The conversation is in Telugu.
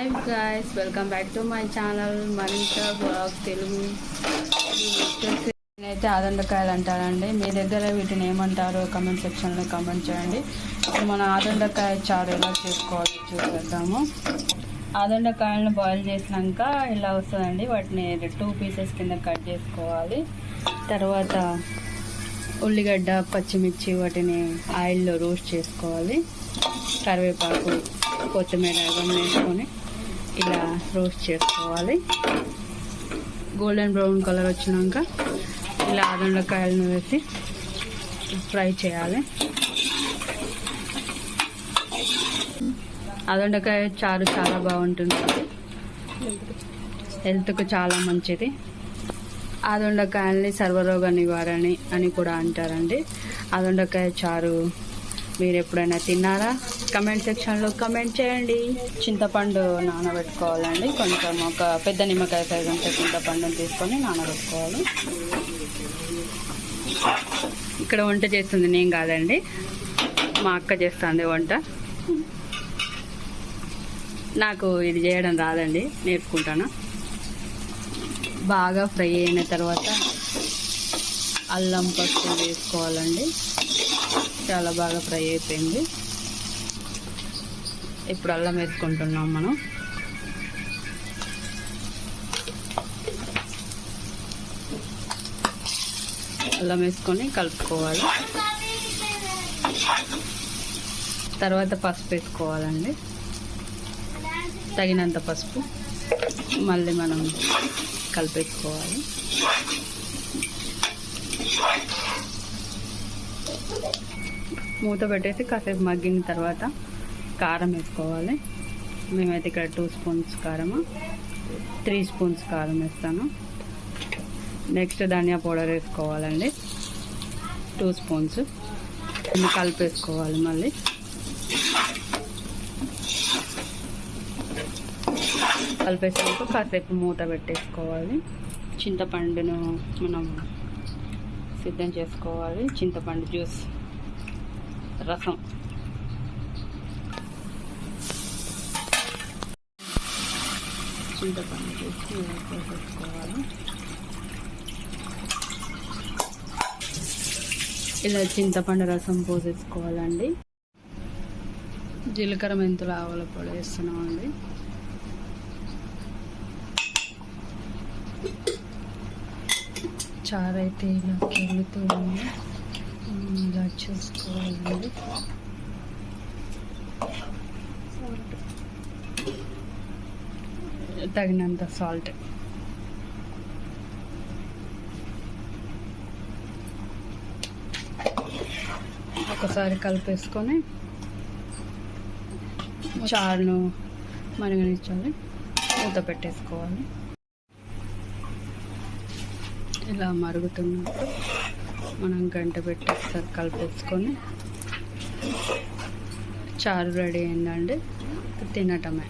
Hi guys welcome back to my channel మరింత బ్లాగ్ తెలుగు నేనైతే ఆదండకాయలు అంటారండి మీ దగ్గర వీటిని ఏమంటారో కమెంట్ సెక్షన్లో కమెంట్ చేయండి. మన ఆదండకాయ చారు ఎలా చేసుకోవాలో చూసేద్దాము. ఆదండకాయలను బాయిల్ చేసినాక ఇలా వస్తుందండి. వాటిని టూ పీసెస్ కింద కట్ చేసుకోవాలి. తర్వాత ఉల్లిగడ్డ పచ్చిమిర్చి వాటిని ఆయిల్లో రోస్ట్ చేసుకోవాలి. కరివేపాకు కొత్తిమీర ఇవన్నీ వేసుకొని ఇలా రోస్ట్ చేసుకోవాలి. గోల్డెన్ బ్రౌన్ కలర్ వచ్చినాక ఇలా ఆదండకాయలను వేసి ఫ్రై చేయాలి. ఆదండకాయ చారు చాలా బాగుంటుంది. హెల్త్కు చాలా మంచిది. ఆదొండకాయల్ని సర్వరోగ నివారణి అని కూడా అంటారండి. ఆదొండకాయ చారు మీరు ఎప్పుడైనా తిన్నారా? కమెంట్ సెక్షన్లో కమెంట్ చేయండి. చింతపండు నానబెట్టుకోవాలండి. కొంచెం ఒక పెద్ద నిమ్మకాయ సైజు అంత చింతపండుని తీసుకొని నానబెట్టుకోవాలి. ఇక్కడ వంట చేస్తుంది నేను కాదండి. మా అక్క చేస్తుంది వంట. నాకు ఇది చేయడం రాదండి. నేర్చుకుంటాను బాగా ఫ్రై అయిన తర్వాత అల్లం పసుపు వేసుకోవాలండి. చాలా బాగా ఫ్రై అయిపోయింది. ఇప్పుడు అల్లం వేసుకుంటున్నాం మనం. అల్లం వేసుకొని కలుపుకోవాలి. తర్వాత పసుపు వేసుకోవాలండి. తగినంత పసుపు మళ్ళీ మనం కలిపేసుకోవాలి. మూత పెట్టేసి కాసేపు మగ్గిన తర్వాత కారం వేసుకోవాలి. మేమైతే ఇక్కడ టూ స్పూన్స్ కారము త్రీ స్పూన్స్ కారం వేస్తాను. నెక్స్ట్ ధనియా పౌడర్ వేసుకోవాలండి. Two spoons. కలిపేసుకోవాలి మళ్ళీ. కలిపేసాక కాసేపు మూత పెట్టేసుకోవాలి. చింతపండును మనం సిద్ధం చేసుకోవాలి. చింతపండు జ్యూస్ రసం. చింతపండు చేసి వేసేసుకోవాలి ఇలా చింతపండు రసం పోసేసుకోవాలండి. జీలకర్ర మెంతులు ఆవుల పొడి వేస్తున్నామండి. చారైతే ఇలా కెలుతూ తగినంత సాల్ట్ ఒకసారి కలిపేసుకొని చారును మరగనిచ్చాలి మూత పెట్టేసుకోవాలి. ఇలా మరుగుతున్నప్పుడు మనం గంట పెట్టి కలిపేసుకొని. చారు రెడీ అయిందండి. తినటమే.